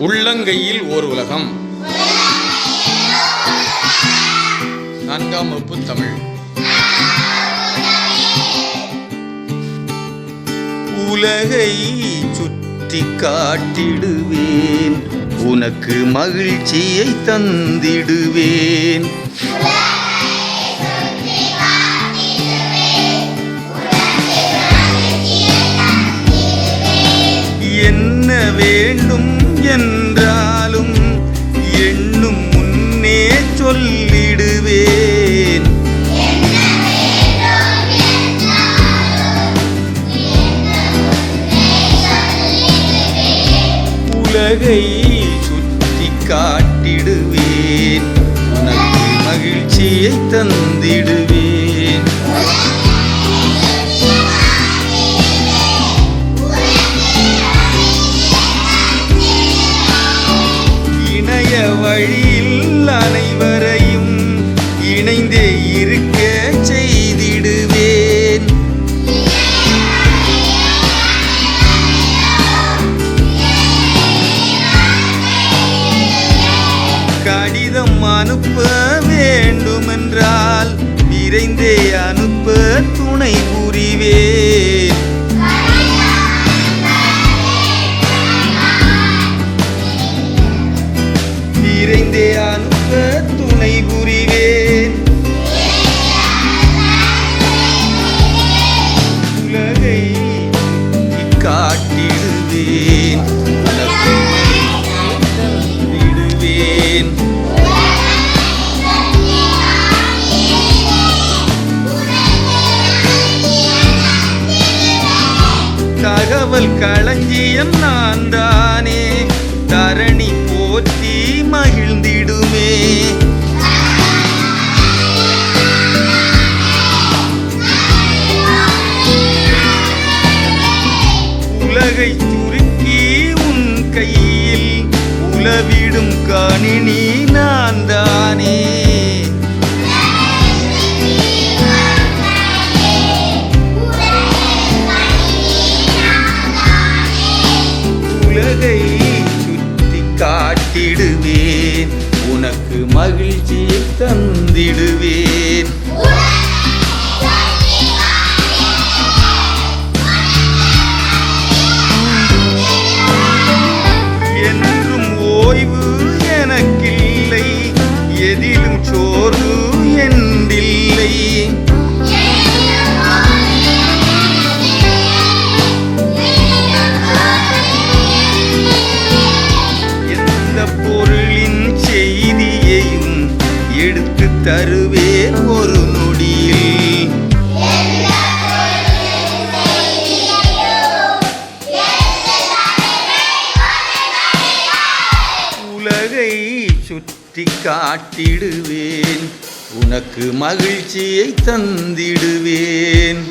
உள்ளங்கையில் ஓர் உலகம். நான்காம் வகுப்பு தமிழ். உலகை சுற்றி காட்டிடுவேன். உனக்கு மகிழ்ச்சியை தந்திடுவேன். என்ன வேண்டும் உலகை சுற்றி காட்டிடுவேன் உனக்கு மகிழ்ச்சியை தந்திடுவேன். இணைய வழி கடிதம் அனுப்ப வேண்டுமென்றால் விரைந்தே அனுப்ப துணை புரிவேன். தகவல் களஞ்சியம் நான் தானே. தரணி போற்றி மகிழ்ந்திடுமே. உலகை சுருக்கி உன் கையில் உலவிடும் கணினி நான் தானே. மகிழ்ச்சியை தந்திடுவேன். தருவேன் ஒரு நொடியில். உலகை சுற்றி காட்டிடுவேன். உனக்கு மகிழ்ச்சியை தந்திடுவேன்.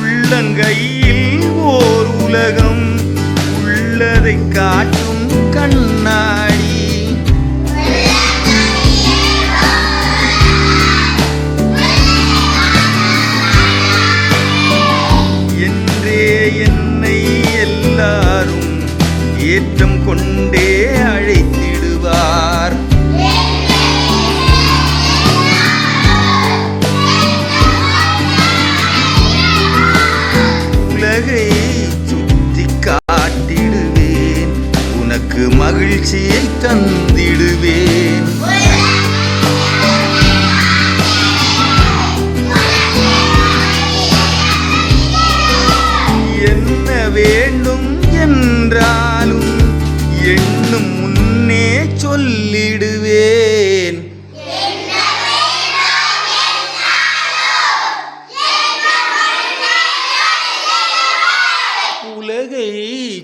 உள்ளங்கையில் ஓர் உலகம். அதை காட்டும் கண்ணாடி. என்றே என்னை எல்லாரும் ஏற்றம் கொண்டே உனக்கு மகிழ்ச்சியை தந்திடுவேன். என்ன வேண்டும் என்றாலும் எண்ணும் முன்னே சொல்லிடுவேன். உலகை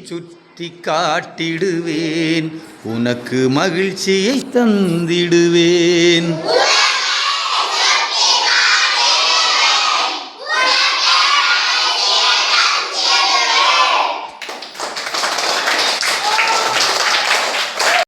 சுற்றி காட்டிடுவேன் உனக்கு மகிழ்ச்சியை தந்திடுவேன்.